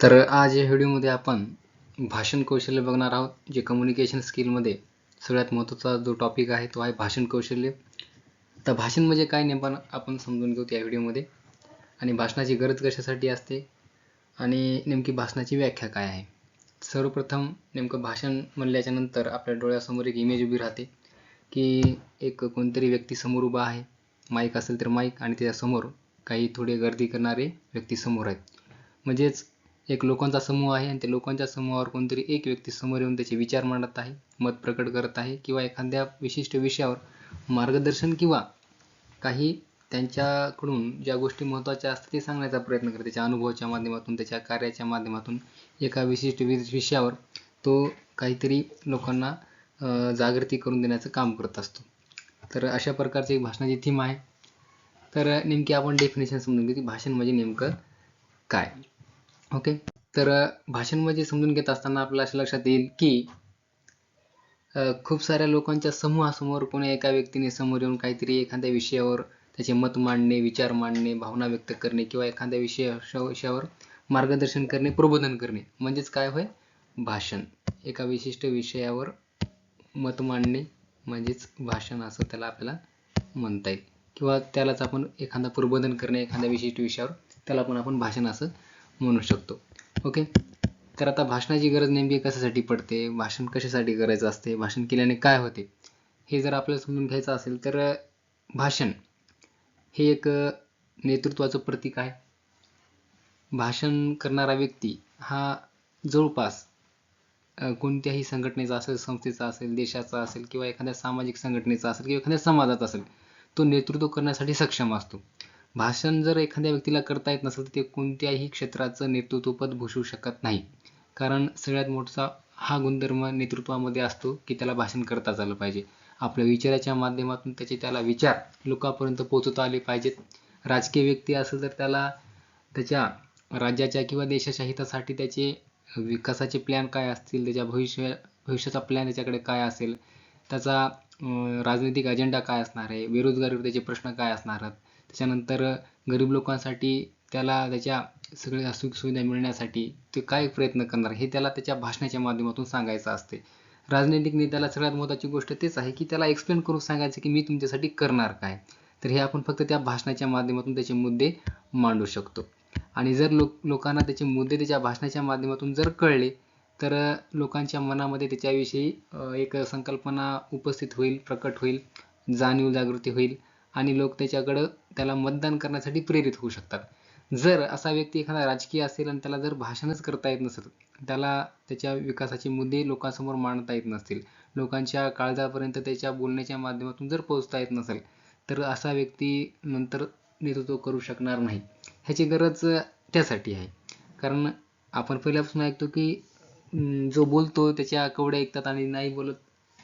तर आज या व्हिडिओमध्ये आपण भाषण कौशल्य बघणार आहोत जे कम्युनिकेशन स्किलमध्ये सगळ्यात महत्त्वाचा जो टॉपिक आहे तो आहे भाषण कौशल्य. तर भाषण म्हणजे काय नेमकं आपण समजून घेऊ त्या व्हिडिओमध्ये. आणि भाषणाची गरज कशासाठी असते? आणि नेमकी भाषणाची व्याख्या काय आहे? सर्वप्रथम नेमकं भाषण म्हणल्याच्यानंतर आपल्या डोळ्यासमोर एक इमेज उभी राहते की एक कोणतरी व्यक्ती समोर उभा आहे. माईक असेल तर माईक आणि त्याच्यासमोर काही थोडे गर्दी करणारे व्यक्ती समोर आहेत. म्हणजेच एक लोकांचा समूह आहे आणि त्या लोकांच्या समूहावर कोणतरी एक व्यक्ती समोर येऊन त्याचे विचार मांडत आहे मत प्रकट करत आहे किंवा एखाद्या विशिष्ट विषयावर मार्गदर्शन किंवा काही त्यांच्याकडून ज्या गोष्टी महत्त्वाच्या असतात ते सांगण्याचा प्रयत्न करते. त्याच्या अनुभवाच्या माध्यमातून त्याच्या कार्याच्या माध्यमातून एका विशिष्ट विषयावर तो काहीतरी लोकांना जागृती करून देण्याचं काम करत असतो. तर अशा प्रकारची एक भाषणाची थीम आहे. तर नेमकी आपण डेफिनेशन समजून घेऊ की भाषण म्हणजे नेमकं काय? ओके. तर भाषण म्हणजे समजून घेत असताना आपल्याला असं लक्षात येईल की खूप साऱ्या लोकांच्या समूहासमोर कोणी एका व्यक्तीने समोर येऊन काहीतरी एखाद्या विषयावर त्याचे मत मांडणे विचार मांडणे भावना व्यक्त करणे किंवा एखाद्या विषया विषयावर मार्गदर्शन करणे प्रबोधन करणे. म्हणजेच काय होय? भाषण. एका विशिष्ट विषयावर मत मांडणे म्हणजेच भाषण असं त्याला आपल्याला म्हणता येईल. किंवा त्यालाच आपण एखादा प्रबोधन करणे एखाद्या विशिष्ट विषयावर त्याला पण आपण भाषण असं म्हणू शकतो. ओके तर आता भाषणाची गरज नेमकी कशासाठी पडते? भाषण कशासाठी करायचं असते? भाषण केल्याने काय होते? हे जर आपल्याला समजून घ्यायचं असेल तर भाषण हे एक नेतृत्वाचं प्रतीक आहे. भाषण करणारा व्यक्ती हा जवळपास कोणत्याही संघटनेचा असेल संस्थेचा असेल देशाचा असेल किंवा एखाद्या सामाजिक संघटनेचा असेल किंवा एखाद्या समाजाचा असेल तो नेतृत्व करण्यासाठी सक्षम असतो. भाषण जर एखाद्या व्यक्तीला करता येत नसेल तर ते कोणत्याही क्षेत्राचं नेतृत्वपद भूषवू शकत नाही. कारण सगळ्यात मोठा हा गुणधर्म नेतृत्वामध्ये असतो की त्याला भाषण करताच आलं पाहिजे. आपल्या विचाराच्या माध्यमातून त्याचे त्याला विचार लोकांपर्यंत पोहोचवता आले पाहिजेत. राजकीय व्यक्ती असेल तर त्याला त्याच्या राज्याच्या किंवा देशाच्या हितासाठी त्याचे विकासाचे प्लॅन काय असतील त्याच्या भविष्य भविष्याचा प्लॅन त्याच्याकडे काय असेल त्याचा राजनैतिक अजेंडा काय असणार आहे बेरोजगारीवर त्याचे प्रश्न काय असणार आहेत त्याच्यानंतर गरीब लोकांसाठी त्याला त्याच्या सगळ्या सुखसुविधा मिळण्यासाठी ते काय प्रयत्न करणार हे त्याला त्याच्या भाषणाच्या माध्यमातून सांगायचं असते. राजनैतिक नेत्याला सगळ्यात महत्त्वाची गोष्ट तेच आहे की त्याला एक्सप्लेन करून सांगायचं की मी तुमच्यासाठी करणार काय. तर हे आपण फक्त त्या भाषणाच्या माध्यमातून त्याचे मुद्दे मांडू शकतो. आणि जर लोक लोकांना त्याचे मुद्दे त्याच्या भाषणाच्या माध्यमातून जर कळले तर लोकांच्या मनामध्ये त्याच्याविषयी एक संकल्पना उपस्थित होईल प्रकट होईल जाणीव जागृती होईल. आणि लोक त्याच्याकडं त्याला मतदान करण्यासाठी प्रेरित होऊ शकतात. जर असा व्यक्ती एखादा राजकीय असेल आणि त्याला जर भाषणच करता येत नसेल त्याला त्याच्या विकासाचे मुद्दे लोकांसमोर मांडता येत नसतील लोकांच्या काळजापर्यंत त्याच्या बोलण्याच्या माध्यमातून जर पोहोचता येत नसेल तर असा व्यक्ती नंतर नेतृत्व करू शकणार नाही. ह्याची गरज त्यासाठी आहे. कारण आपण पहिल्यापासून ऐकतो की जो बोलतो त्याच्या कवड्या ऐकतात आणि नाही बोलत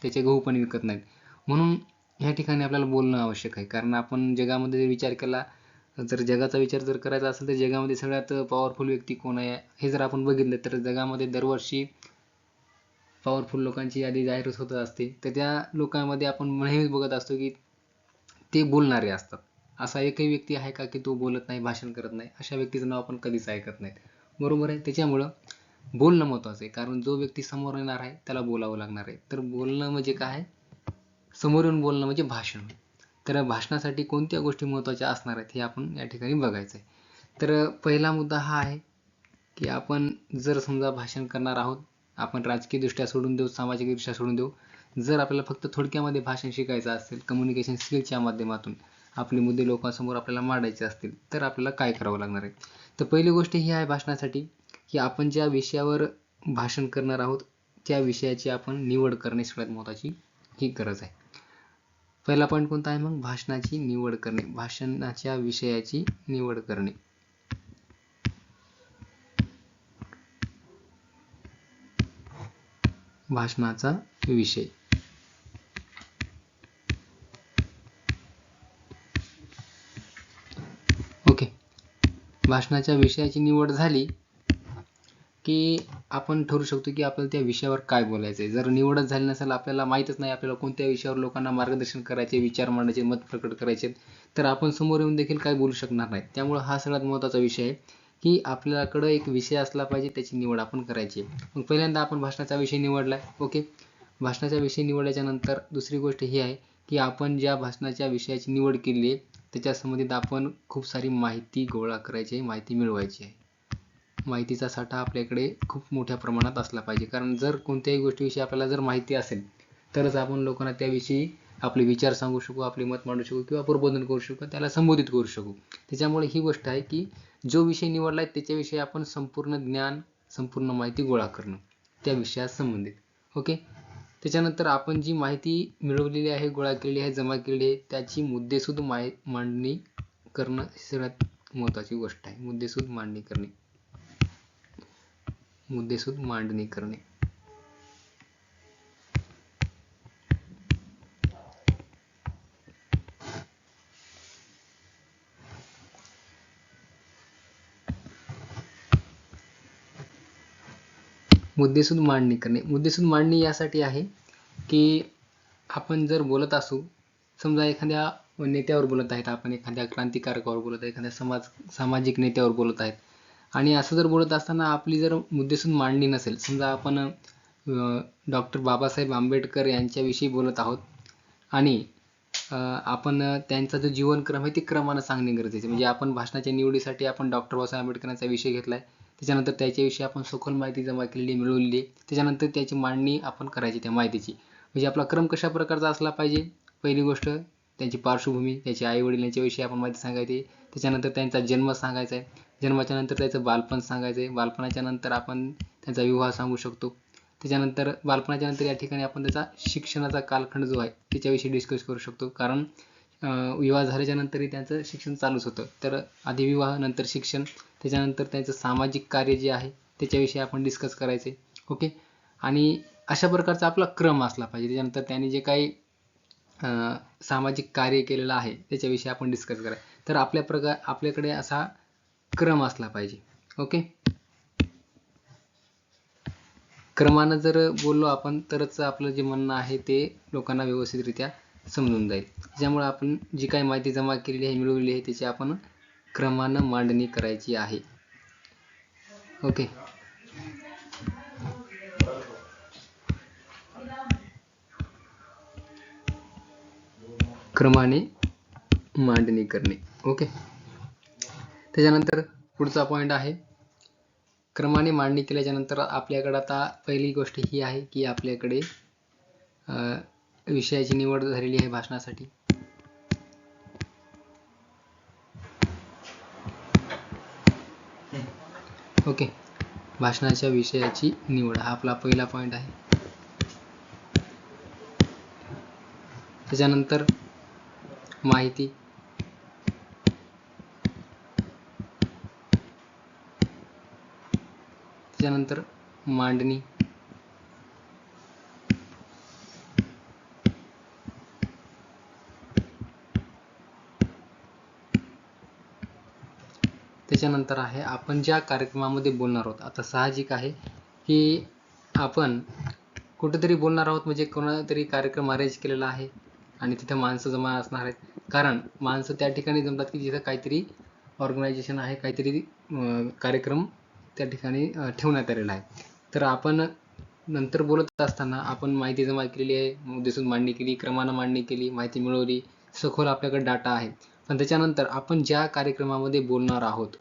त्याचे गहू पण विकत नाहीत. म्हणून ह्या ठिकाणी आपल्याला बोलणं आवश्यक आहे. कारण आपण जगामध्ये जर विचार केला जर जगाचा विचार जर करायचा असेल तर जगामध्ये सगळ्यात पॉवरफुल व्यक्ती कोण आहे? हे जर आपण बघितलं तर जगामध्ये दरवर्षी पॉवरफुल लोकांची यादी जाहीर होत असते. तर त्या लोकांमध्ये आपण नेहमीच बघत असतो की ते बोलणारे असतात. असा एकही व्यक्ती आहे का की तो बोलत नाही भाषण करत नाही? अशा व्यक्तीचं नाव आपण कधीच ऐकत नाही बरोबर आहे? त्याच्यामुळं बोलणं महत्त्वाचं आहे. कारण जो व्यक्ती समोर येणार आहे त्याला बोलावं लागणार आहे. तर बोलणं म्हणजे काय? समोर येऊन बोलणं म्हणजे भाषण. तर भाषणासाठी कोणत्या गोष्टी महत्त्वाच्या असणार आहेत हे आपण या ठिकाणी बघायचं आहे तर पहिला मुद्दा हा आहे की आपण जर समजा भाषण करणार आहोत आपण राजकीयदृष्ट्या सोडून देऊ सामाजिकदृष्ट्या सोडून देऊ जर आपल्याला फक्त थोडक्यामध्ये भाषण शिकायचं असेल कम्युनिकेशन स्किलच्या माध्यमातून आपले मुद्दे लोकांसमोर आपल्याला मांडायचे असतील तर आपल्याला काय करावं लागणार आहे? तर पहिली गोष्ट ही आहे भाषणासाठी की आपण ज्या विषयावर भाषण करणार आहोत त्या विषयाची आपण निवड करणे सगळ्यात महत्त्वाची ही गरज आहे. पहिला पॉईंट कोणता आहे मग? भाषणाची निवड करणे. भाषणाच्या विषयाची निवड करणे. भाषणाचा विषय. ओके. भाषणाच्या विषयाची निवड झाली. की आपण ठरवू शकतो की आपल्याला त्या विषयावर काय बोलायचं आहे जर निवडच झाली नसेल आपल्याला माहीतच नाही आपल्याला कोणत्या विषयावर लोकांना मार्गदर्शन करायचे विचार मांडायचे मत प्रकट करायचे तर आपण समोर येऊन देखील काय बोलू शकणार नाही. त्यामुळं हा सगळ्यात महत्त्वाचा विषय आहे की आपल्याकडं एक विषय असला पाहिजे त्याची निवड आपण करायची आहे. मग पहिल्यांदा आपण भाषणाचा विषय निवडला ओके? भाषणाचा विषय निवडल्याच्या नंतर दुसरी गोष्ट ही आहे की आपण ज्या भाषणाच्या विषयाची निवड केली आहे त्याच्या संबंधित आपण खूप सारी माहिती गोळा करायची आहे माहिती मिळवायची आहे. माहितीचा साठा आपल्याकडे खूप मोठ्या प्रमाणात असला पाहिजे. कारण जर कोणत्याही गोष्टीविषयी आपल्याला जर माहिती असेल तरच आपण लोकांना त्याविषयी आपले विचार सांगू शकू आपले मत मांडू शकू किंवा प्रबोधन करू शकू त्याला संबोधित करू शकू. त्याच्यामुळे ही गोष्ट आहे की जो विषय निवडला आहे त्याच्याविषयी आपण संपूर्ण ज्ञान संपूर्ण माहिती गोळा करणं त्या विषयात संबंधित. ओके? त्याच्यानंतर आपण जी माहिती मिळवलेली आहे गोळा केलेली आहे जमा केलेली आहे त्याची मुद्देसूद माय मांडणी करणं सगळ्यात महत्त्वाची गोष्ट आहे. मुद्देसूद मांडणी करणे. मुद्देसूद मांडणी करणे. मुद्देसूद मांडणी करणे. मुद्देसूद मांडणी यासाठी आहे की आपण जर बोलत असू समजा एखाद्या नेत्यावर बोलत आहेत आपण एखाद्या क्रांतिकारकावर बोलत आहे एखाद्या समाज सामाजिक नेत्यावर बोलत आहेत आणि असं जर बोलत असताना आपली जर मुद्देसूद मांडणी नसेल समजा आपण डॉक्टर बाबासाहेब आंबेडकर यांच्याविषयी बोलत आहोत आणि आपण त्यांचा जो जीवनक्रम आहे ते क्रमानं सांगणे गरजेचे म्हणजे आपण भाषणाच्या निवडीसाठी आपण डॉक्टर बाबासाहेब आंबेडकरांचा विषय घेतला आहे त्याच्यानंतर त्याच्याविषयी आपण सखोल माहिती जमा केलेली मिळवलेली त्याच्यानंतर त्याची मांडणी आपण करायची त्या माहितीची. म्हणजे आपला क्रम कशा प्रकारचा असला पाहिजे? पहिली गोष्ट त्यांची पार्श्वभूमी त्याचे आईवडील यांच्याविषयी आपण माहिती सांगायची. त्याच्यानंतर त्यांचा जन्म सांगायचा आहे. जन्माच्या नंतर त्याचं बालपण सांगायचं आहे बालपणाच्या नंतर आपण त्यांचा विवाह सांगू शकतो. त्याच्यानंतर बालपणाच्या नंतर या ठिकाणी आपण त्याचा शिक्षणाचा कालखंड जो आहे त्याच्याविषयी डिस्कस करू शकतो. कारण विवाह झाल्याच्या नंतरही त्यांचं शिक्षण चालूच होतं. तर आधी विवाह नंतर शिक्षण त्याच्यानंतर त्यांचं सामाजिक कार्य जे आहे त्याच्याविषयी आपण डिस्कस करायचे ओके आणि अशा प्रकारचा आपला क्रम असला पाहिजे. त्याच्यानंतर त्यांनी जे काही सामाजिक कार्य केलेलं आहे त्याच्याविषयी आपण डिस्कस करा तर आपल्या प्रकार आपल्याकडे असा क्रम असला पाहिजे. ओके? क्रमानं जर बोललो आपण तरच आपलं जे म्हणणं आहे ते लोकांना व्यवस्थितरित्या समजून जाईल. ज्यामुळे आपण जी काही माहिती जमा केलेली आहे मिळवलेली आहे त्याची आपण क्रमानं मांडणी करायची आहे. ओके? क्रमाने मांडणी करणे. ओके? त्याच्यानंतर पुढचा पॉईंट आहे. क्रमाने मांडणी केल्याच्यानंतर आपल्याकडे आता पहिली गोष्ट ही आहे की आपल्याकडे विषयाची निवड झालेली आहे भाषणासाठी. ओके. भाषणाच्या विषयाची निवड हा आपला पहिला पॉईंट आहे. त्याच्यानंतर माहिती त्याच्यानंतर मांडणी. त्याच्यानंतर आहे आपण ज्या कार्यक्रमामध्ये बोलणार आहोत आता साहजिक आहे की आपण कुठेतरी बोलणार आहोत म्हणजे कोणातरी कार्यक्रम अरेंज केलेला आहे आणि तिथे माणसं जमा असणार आहेत. कारण माणसं त्या ठिकाणी जमतात की जिथं काहीतरी ऑर्गनायझेशन आहे काहीतरी कार्यक्रम त्या ठिकाणी ठेवण्यात आलेला आहे. तर आपण नंतर बोलत असताना आपण माहिती जमा केलेली आहे दिसून मांडणी केली क्रमानं मांडणी केली माहिती मिळवली सखोल आपल्याकडे डाटा आहे. पण त्याच्यानंतर आपण ज्या कार्यक्रमामध्ये बोलणार आहोत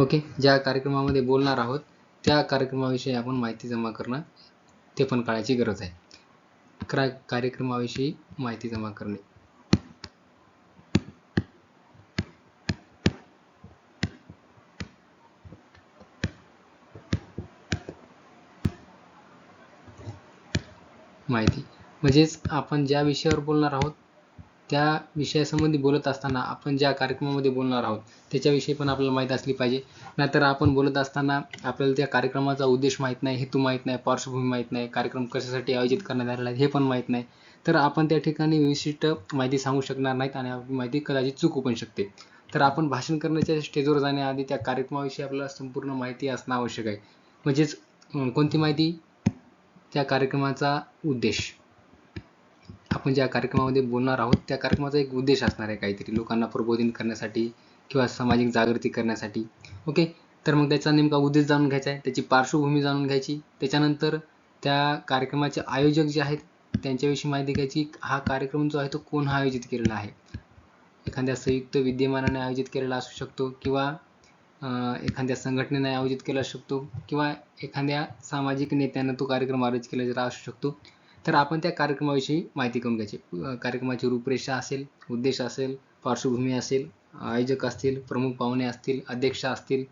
ओके ज्या कार्यक्रमामध्ये बोलणार आहोत त्या कार्यक्रमाविषयी आपण माहिती जमा करणं ते पण काळाची गरज आहे. क्रा कार्यक्रमाविषयी माहिती जमा करणे. माहिती. म्हणजेच आपण ज्या विषयावर बोलणार आहोत त्या विषयासंबंधी बोलत असताना आपण ज्या कार्यक्रमामध्ये बोलणार आहोत त्याच्याविषयी पण आपल्याला माहीत असली पाहिजे. नाहीतर आपण बोलत असताना आपल्याला त्या कार्यक्रमाचा उद्देश माहीत नाही हेतू माहीत नाही पार्श्वभूमी माहीत नाही कार्यक्रम कशासाठी आयोजित करण्यात आलेला आहे हे पण माहीत नाही. तर आपण त्या ठिकाणी विशिष्ट माहिती सांगू शकणार नाहीत आणि आपली माहिती कदाचित चुकू पण शकते. तर आपण भाषण करण्याच्या स्टेजवर जाण्याआधी त्या कार्यक्रमाविषयी आपल्याला संपूर्ण माहिती असणं आवश्यक आहे. म्हणजेच कोणती माहिती? त्या कार्यक्रमाचा उद्देश. आपण ज्या कार्यक्रमामध्ये बोलणार आहोत त्या कार्यक्रमाचा एक उद्देश असणार आहे काहीतरी लोकांना प्रबोधन करण्यासाठी किंवा सामाजिक जागृती करण्यासाठी. ओके? तर मग त्याचा नेमका उद्देश जाणून घ्यायचा आहे. त्याची पार्श्वभूमी जाणून घ्यायची. त्याच्यानंतर त्या कार्यक्रमाचे आयोजक जे आहेत त्यांच्याविषयी माहिती घ्यायची. हा कार्यक्रम जो आहे तो कोण हा आयोजित केलेला आहे? एखाद्या संयुक्त विद्यमानाने आयोजित केलेला असू शकतो किंवा एखाद्या संघटनेने आयोजित केला असू शकतो किंवा एखाद्या सामाजिक नेत्यानं तो कार्यक्रम आयोजित केलेला असू शकतो तर आपण त्या कार्यक्रमाविषयी माहिती करून घ्यायची. कार्यक्रमाची रूपरेषा असेल उद्देश असेल पार्श्वभूमी असेल आयोजक असतील प्रमुख पाहुणे असतील अध्यक्ष असतील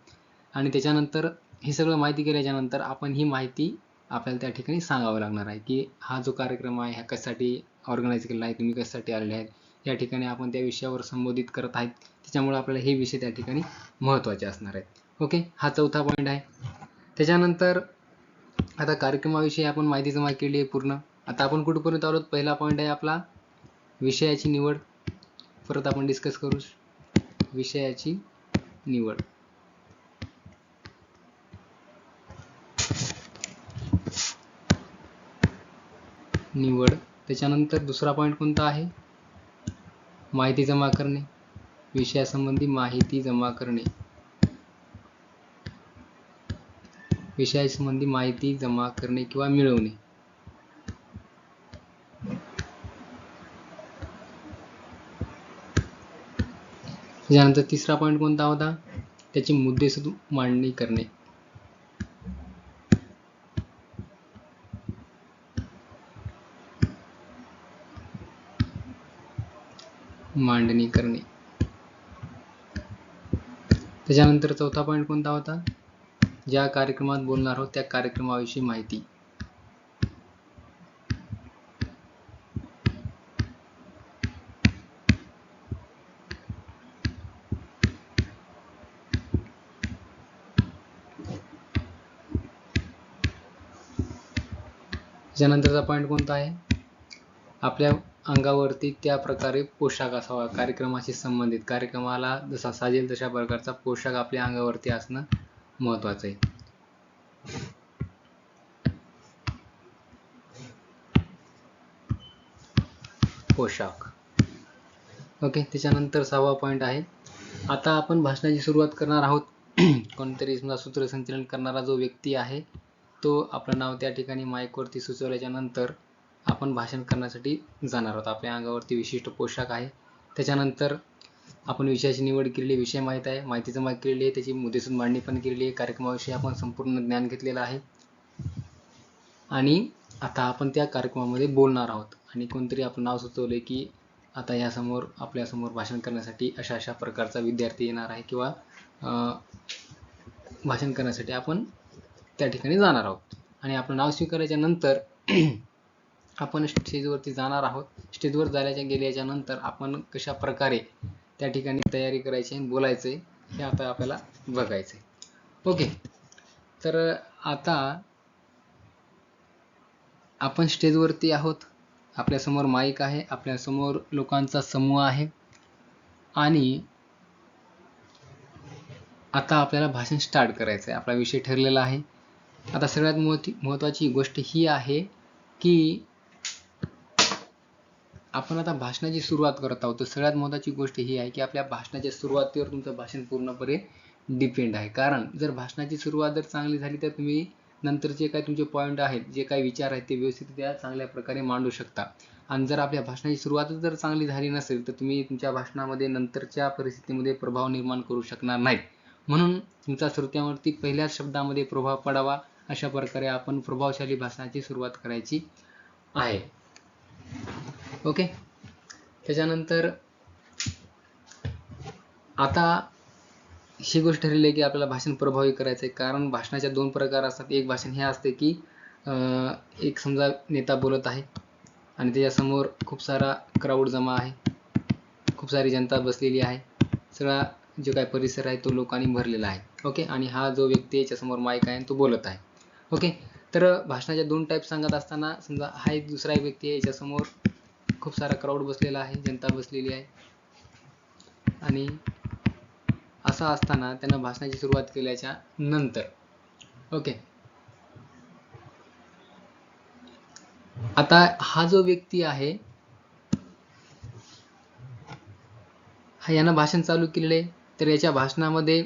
आणि त्याच्यानंतर हे सगळं माहिती केल्याच्यानंतर आपण ही माहिती आपल्याला त्या ठिकाणी सांगावं लागणार आहे की हा जो कार्यक्रम आहे हा कशासाठी ऑर्गनाईज केलेला आहे तुम्ही कशासाठी आलेले आहेत या ठिकाणी आपण त्या विषयावर संबोधित करत आहेत. त्याच्यामुळे आपल्याला हे विषय त्या ठिकाणी महत्त्वाचे असणार आहेत. ओके हा चौथा पॉईंट आहे. त्याच्यानंतर आता कार्यक्रमाविषयी आपण माहिती जमा केली आहे पूर्ण. आता आपण कुठपर्यंत आलो पहिला पॉईंट आहे आपला विषयाची निवड. परत आपण डिस्कस करू. विषयाची निवड. निवड. त्याच्यानंतर दुसरा पॉईंट कोणता आहे? माहिती जमा करणे विषयासंबंधी माहिती जमा करणे. विषयासंबंधी माहिती जमा करणे किंवा मिळवणे. त्यानंतर तिसरा पॉईंट कोणता होता? त्याची मुद्देसूद मांडणी करणे. मांडणी करणे. त्याच्यानंतर चौथा पॉईंट कोणता होता? ज्या कार्यक्रमात बोलणार आहोत त्या कार्यक्रमाविषयी माहिती. त्याच्यानंतरचा पॉईंट कोणता आहे? आपल्या अंगावरती त्या प्रकारे पोशाख असावा कार्यक्रमाशी संबंधित. कार्यक्रमाला जसा साजेल तशा प्रकारचा पोशाख आपल्या अंगावरती असणं महत्वाचं आहे. पोशाख. ओके त्याच्यानंतर सहावा पॉईंट आहे. आता आपण भाषणाची सुरुवात करणार आहोत. कोणतरी समजा सूत्रसंचलन करणारा जो व्यक्ती आहे तो आपलं नाव त्या ठिकाणी माईकवरती सुचवल्याच्या नंतर आपण भाषण करण्यासाठी जाणार आहोत. आपल्या अंगावरती विशिष्ट पोशाख आहे. त्याच्यानंतर आपण विषयाची निवड केलेली विषय माहीत आहे माहिती जमा केलेली आहे त्याची मुद्देसूद मांडणी पण केलेली आहे. कार्यक्रमाविषयी आपण संपूर्ण ज्ञान घेतलेलं आहे. आणि आता आपण त्या कार्यक्रमामध्ये बोलणार आहोत. आणि कोणतरी आपलं नाव सुचवले की आता यासमोर आपल्यासमोर भाषण करण्यासाठी अशा अशा प्रकारचा विद्यार्थी येणार आहे किंवा भाषण करण्यासाठी आपण त्या ठिकाणी जाणार आहोत. आणि आपलं नाव स्वीकारायच्या नंतर आपण स्टेजवरती जाणार आहोत. स्टेजवर जाण्याच्या गेल्याच्यानंतर आपण कशा प्रकारे त्या ठिकाणी तयारी करायची आणि बोलायचं आहे हे आता आपल्याला बघायचं आहे ओके. तर आता आपण स्टेजवरती आहोत. आपल्यासमोर माईक आहे. आपल्यासमोर लोकांचा समूह आहे. आणि आता आपल्याला भाषण स्टार्ट करायचं आहे आपला विषय ठरलेला आहे. आता सगळ्यात महत्त्व महत्त्वाची गोष्ट ही आहे की आपण आता भाषणाची सुरुवात करत आहोत. तर सगळ्यात महत्त्वाची गोष्ट ही आहे की आपल्या भाषणाच्या सुरुवातीवर तुमचं भाषण पूर्णपणे डिपेंड आहे. कारण जर भाषणाची सुरुवात जर चांगली झाली तर तुम्ही नंतर जे काही तुमचे पॉईंट आहेत जे काही विचार आहेत ते व्यवस्थितरित्या चांगल्या प्रकारे मांडू शकता. आणि जर आपल्या भाषणाची सुरुवातच जर चांगली झाली नसेल तर तुम्ही तुमच्या भाषणामध्ये नंतरच्या परिस्थितीमध्ये प्रभाव निर्माण करू शकणार नाहीत म्हणून तुमच्या श्रोत्यांवरती पहिल्याच शब्दामध्ये प्रभाव पडावा अशा प्रकारे आपण प्रभावशाली भाषणाची सुरुवात करायची आहे. ओके. त्याच्यानंतर आता ही गोष्ट ठरली आहे की आपल्याला भाषण प्रभावी करायचं आहे कारण भाषणाच्या दोन प्रकार असतात. एक भाषण हे असते की एक समजा नेता बोलत आहे आणि त्याच्यासमोर खूप सारा क्राऊड जमा आहे. खूप सारी जनता बसलेली आहे. सगळा जो काय परिसर आहे तो लोकांनी भरलेला आहे. ओके? आणि हा जो व्यक्ती आहे याच्यासमोर माईक आहे तो बोलत आहे. ओके? तर भाषणाच्या दोन टाईप सांगत असताना समजा हा एक दुसरा एक व्यक्ती आहे याच्यासमोर खूप सारा क्राऊड बसलेला आहे जनता बसलेली आहे. आणि असं असताना त्यानं भाषणाची सुरुवात केल्याच्यानंतर. ओके आता हा जो व्यक्ती आहे हा यानं भाषण चालू केलेलं आहे. तर याच्या भाषणामध्ये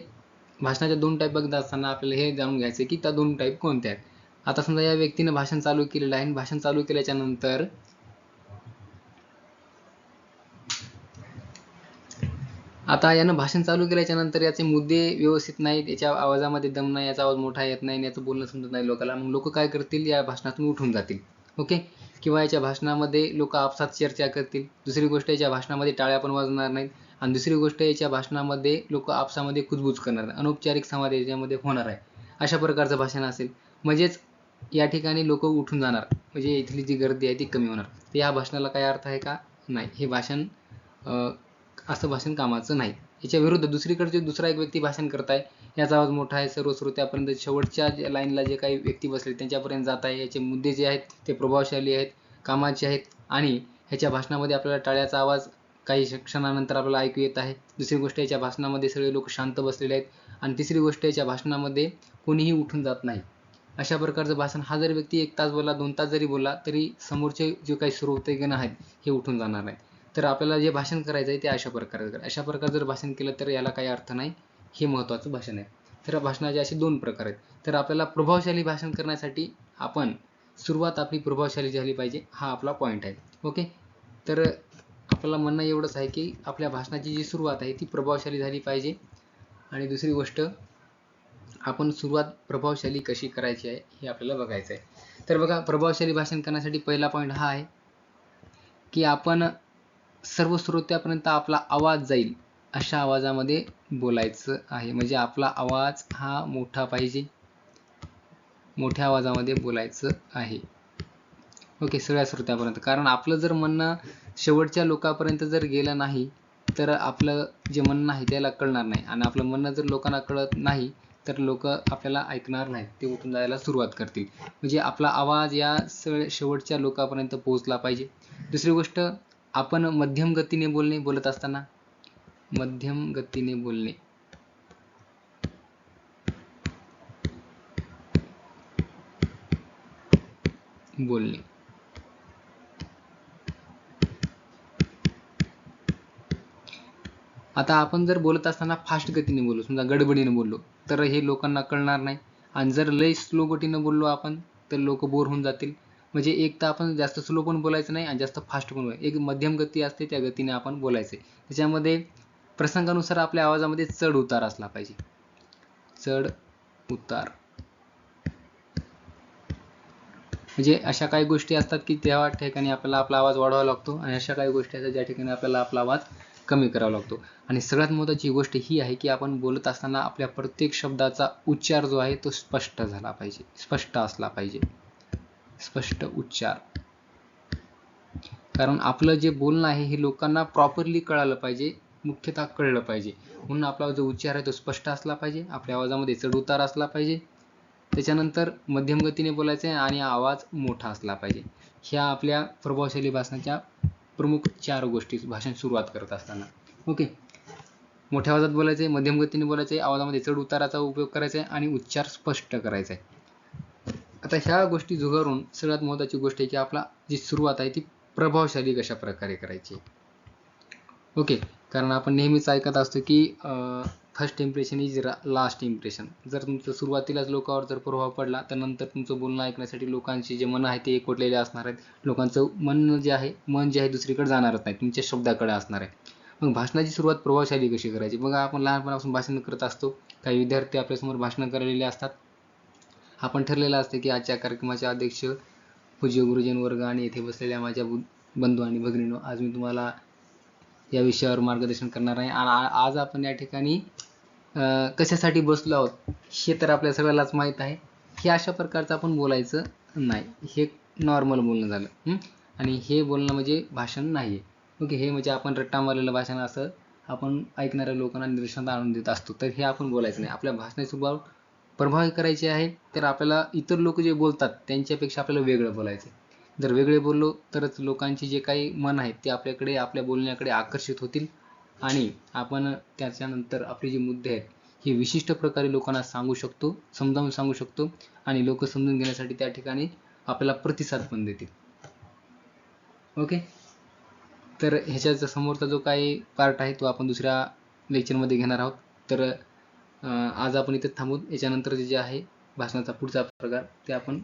भाषणाच्या दोन टाईप बघत असताना आपल्याला हे जाणून घ्यायचं की त्या दोन टाईप कोणत्या आहेत. आता समजा या व्यक्तीने भाषण चालू केलेलं आहे भाषण चालू केल्याच्यानंतर आता यानं भाषण चालू केल्याच्यानंतर याचे मुद्दे व्यवस्थित नाहीत याच्या आवाजामध्ये दम नाही याचा आवाज मोठा येत नाही याचं बोलणं समजत नाही लोकांना मग लोक काय करतील? या भाषणातून उठून जातील. ओके? किंवा याच्या भाषणामध्ये लोक आपसात चर्चा करतील. दुसरी गोष्ट याच्या भाषणामध्ये टाळ्या पण वाजणार नाहीत. आणि दुसरी गोष्ट याच्या भाषणामध्ये लोक आपसामध्ये कुजबूज करणार नाही अनौपचारिक संवाद याच्यामध्ये होणार आहे. अशा प्रकारचं भाषण असेल. म्हणजेच या ठिकाणी लोक उठून जाणार. म्हणजे इथली जी गर्दी आहे ती कमी होणार. तर या भाषणाला काय अर्थ आहे का? नाही. हे भाषण असं भाषण कामाचं नाही. याच्या विरुद्ध दुसरीकडचे दुसरा एक व्यक्ती भाषण करत आहे याचा आवाज मोठा आहे सर्व श्रोत्यापर्यंत शेवटच्या लाईनला जे काही व्यक्ती बसले त्यांच्यापर्यंत जात आहे. याचे मुद्दे जे आहेत ते प्रभावशाली आहेत कामाचे आहेत आणि ह्याच्या भाषणामध्ये आपल्याला टाळ्याचा आवाज काही क्षणानंतर आपल्याला ऐकू येत आहे. दुसरी गोष्ट याच्या भाषणामध्ये सगळे लोक शांत बसलेले आहेत आणि तिसरी गोष्ट याच्या भाषणामध्ये कोणीही उठून जात नाही. अशा प्रकारचं भाषण हा जर व्यक्ती एक तास बोलला दोन तास जरी बोलला तरी समोरचे जे काही श्रोतेगण आहेत हे उठून जाणार नाही तर आपल्याला जे भाषण करायचं आहे ते अशा प्रकारे करा. अशा प्रकारे जर भाषण केलं तर याला काही अर्थ नाही. हे महत्त्वाचं भाषण आहे. तर भाषणाचे असे दोन प्रकार आहेत. तर आपल्याला प्रभावशाली भाषण करण्यासाठी आपण सुरुवात आपली प्रभावशाली झाली पाहिजे हा आपला पॉईंट आहे. ओके तर आपल्याला म्हणणं एवढंच आहे की आपल्या भाषणाची जी सुरुवात आहे ती प्रभावशाली झाली पाहिजे. आणि दुसरी गोष्ट आपण सुरुवात प्रभावशाली कशी करायची आहे हे आपल्याला बघायचं आहे. तर बघा प्रभावशाली भाषण करण्यासाठी पहिला पॉईंट हा आहे की आपण सर्व श्रोत्यापर्यंत आपला आवाज जाईल अशा आवाजामध्ये बोलायचं आहे. म्हणजे आपला आवाज हा मोठा पाहिजे. मोठ्या आवाजामध्ये बोलायचं आहे. ओके सगळ्या श्रोत्यापर्यंत. कारण आपलं जर म्हणणं शेवटच्या लोकांपर्यंत जर गेलं नाही तर आपलं जे म्हणणं आहे त्याला कळणार नाही. आणि आपलं म्हणणं जर लोकांना कळत नाही तर लोक आपल्याला ऐकणार नाहीत. ते उठून जायला सुरुवात करतील. म्हणजे आपला आवाज या सगळ्या शेवटच्या लोकांपर्यंत पोहोचला पाहिजे. दुसरी गोष्ट आपण मध्यम गतीने बोलणे बोलत असताना? मध्यम गतीने बोलणे. बोलणे. आता आपण जर बोलत असताना फास्ट गतीने बोललो समजा गडबडीने बोललो तर हे लोकांना कळणार नाही. आणि जर लय स्लो गतीने बोललो आपण तर लोक बोर होऊन जातील. म्हणजे एक तर आपण जास्त स्लो पण बोलायचं नाही आणि जास्त फास्ट पण बोलायचं. एक मध्यम गती असते त्या गतीने आपण बोलायचे. त्याच्यामध्ये प्रसंगानुसार आपल्या आवाजामध्ये चढ उतार असला पाहिजे. चढ उतार. म्हणजे अशा काही गोष्टी असतात की त्या ठिकाणी आपल्याला आपला आवाज वाढवावा लागतो आणि अशा काही गोष्टी असतात ज्या ठिकाणी आपल्याला आपला आवाज कमी करावा लागतो. आणि सगळ्यात महत्त्वाची गोष्ट ही आहे की आपण बोलत असताना आपल्या प्रत्येक शब्दाचा उच्चार जो आहे तो स्पष्ट झाला पाहिजे स्पष्ट असला पाहिजे. स्पष्ट उच्चार. कारण आपलं जे बोलणं आहे हे लोकांना प्रॉपरली कळालं पाहिजे मुख्यतः कळलं पाहिजे. म्हणून आपला जो उच्चार आहे तो स्पष्ट असला पाहिजे आपल्या आवाजामध्ये चढउतार असला पाहिजे. त्याच्यानंतर मध्यम गतीने बोलायचे आणि आवाज मोठा असला पाहिजे. ह्या आपल्या प्रभावशाली भाषणाच्या प्रमुख चार गोष्टी भाषण सुरुवात करत असताना. ओके? मोठ्या आवाजात बोलायचं आहे मध्यम गतीने बोलायचं आहे आवाजामध्ये चढ उताराचा उपयोग करायचा आहे आणि उच्चार स्पष्ट करायचा आहे आता ह्या गोष्टी जुगारून सगळ्यात महत्त्वाची गोष्ट आहे की आपला जी सुरुवात आहे ती प्रभावशाली कशा प्रकारे करायची? ओके कारण आपण नेहमीच ऐकत असतो की first impression is last impression जर तुमचं सुरुवातीलाच लोकांवर जर प्रभाव पडला तर नंतर तुमचं बोलणं ऐकण्यासाठी लोकांची जे मन आहे ते एकवटलेले असणार आहेत. लोकांचं मन जे आहे मन जे आहे दुसरीकडे जाणारच नाही. तुमच्या शब्दाकडे असणार आहे. मग भाषणाची सुरुवात प्रभावशाली कशी करायची? बघा आपण लहानपणापासून भाषण करत असतो. काही विद्यार्थी आपल्यासमोर भाषणं करलेले असतात. आपण ठरलेलं असतं की आजच्या कार्यक्रमाचे अध्यक्ष पूज्य गुरुजन वर्ग आणि येथे बसलेल्या माझ्या बु- बंधू आणि भगिनीनो आज मी तुम्हाला या विषयावर मार्गदर्शन करणार आहे. आणि आज आपण या ठिकाणी कशासाठी बसलो आहोत हे तर आपल्या सगळ्यालाच माहीत आहे. हे अशा प्रकारचं आपण बोलायचं नाही. हे नॉर्मल बोलणं झालं. आणि हे बोलणं म्हणजे भाषण नाही आहे ओके हे म्हणजे आपण रट्टा मारलेलं भाषण असं आपण ऐकणाऱ्या लोकांना निदर्शनात आणून देत असतो. तर हे आपण बोलायचं नाही. आपल्या भाषणाची प्रभावी करायची आहे तर आपल्याला इतर लोक जे बोलतात त्यांच्यापेक्षा आपल्याला वेगळं बोलायचं आहे जर वेगळे बोललो तरच लोकांची जे काही मन आहेत ते आपल्याकडे आपल्या बोलण्याकडे आकर्षित होतील. आणि आपण त्याच्यानंतर आपले जे मुद्दे आहेत हे विशिष्ट प्रकारे लोकांना सांगू शकतो समजावून सांगू शकतो. आणि लोक समजून घेण्यासाठी त्या ठिकाणी आपल्याला प्रतिसाद पण देतील. ओके? तर ह्याच्याचा समोरचा जो काही पार्ट आहे तो आपण दुसऱ्या लेक्चरमध्ये घेणार आहोत. तर आज आपण इथे थांबू. याच्यानंतर जे आहे भाषणाचा पुढचा प्रकार ते आपण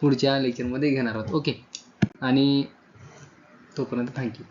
पुढच्या लेक्चरमध्ये घेणार आहोत. ओके आणि तोपर्यंत थँक्यू